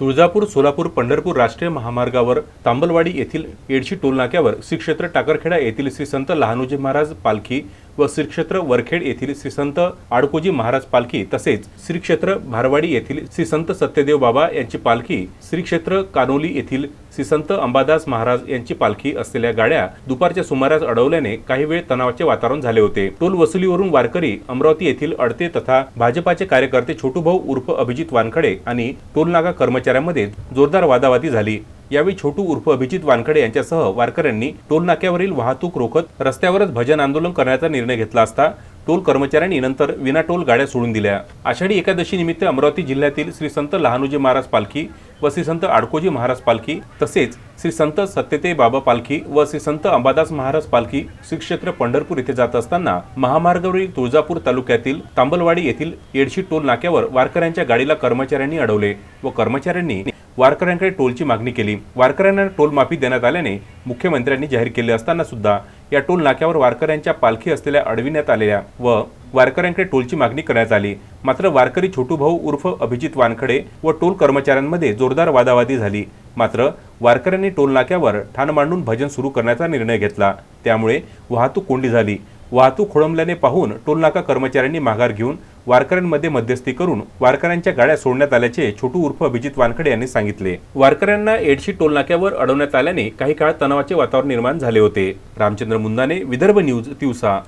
तुळजापूर सोलापूर पंढरपूर राष्ट्रीय महामार्गावर तांबलवाडी येथील एडशी टोलनाक्यावर श्री क्षेत्र टाकरखेडा येथील श्री संत लहानोजी महाराज पालखी व श्री क्षेत्र वरखेड येथील श्री संत आडकोजी महाराज पालखी तसेच श्री क्षेत्र भारवाडी येथील श्री संत सत्यदेव बाबा यांची पालखी श्री क्षेत्र कानोली येथील श्री संत अंबादास महाराज यांची पालखी असलेल्या गाड्या दुपारच्या सुमारास अडवल्याने काही वेळ तणावाचे वातावरण झाले होते. टोल वसुलीवरून वारकरी अमरावती येथील अडते तथा भाजपाचे कार्यकर्ते छोटू भाऊ उर्फ अभिजित वानखडे आणि टोलनाका कर्मचाऱ्यांमध्ये जोरदार वादावादी झाली. यावेळी छोटू उर्फ अभिजित वानखडे यांच्यासह वारकऱ्यांनी टोल नाक्यावरील वाहतूक रोखत रस्त्यावरच भजन आंदोलन करण्याचा निर्णय घेतला असता टोल कर्मचाऱ्यांनी नंतर विनाटोल गाड्या सोडून दिल्या. आषाढी एकादशी निमित्त अमरावती जिल्ह्यातील श्री संत लहानोजी महाराज पालखी व श्री संत आडकोजी महाराज पालखी तसेच श्री संत सत्यते बाबा पालखी व श्री संत अंबादास महाराज पालखी श्री क्षेत्र पंढरपूर येथे जात असताना महामार्गावरील तुळजापूर तालुक्यातील तांबलवाडी येथील येडशी टोल नाक्यावर वारकऱ्यांच्या गाडीला कर्मचाऱ्यांनी अडवले व कर्मचाऱ्यांनी वारकऱ्यांकडे टोलची मागणी केली. वारकऱ्यांना टोल माफी देण्यात आल्याने मुख्यमंत्र्यांनी जाहीर केले असताना सुद्धा या टोल नाक्यावर वारकऱ्यांच्या पालखी असलेल्या अडविण्यात आलेल्या व वारकऱ्यांकडे टोलची मागणी करण्यात आली. मात्र वारकरी छोटू भाऊ उर्फ अभिजित वानखडे व टोल कर्मचाऱ्यांमध्ये जोरदार वादावादी झाली. मात्र वारकऱ्यांनी टोल नाक्यावर ठाण मांडून भजन सुरू करण्याचा निर्णय घेतला. त्यामुळे वाहतूक कोंडी झाली. वाहतूक खोळंबल्याने पाहून टोलनाका कर्मचाऱ्यांनी माघार घेऊन वारकऱ्यांमध्ये मध्यस्थी करून वारकऱ्यांच्या गाड्या सोडण्यात आल्याचे छोटू उर्फ अभिजित वानखडे यांनी सांगितले. वारकऱ्यांना एडशी टोलनाक्यावर अडवण्यात आल्याने काही काळ तणावाचे वातावरण निर्माण झाले होते. रामचंद्र मुंदाने विदर्भ न्यूज दिवसा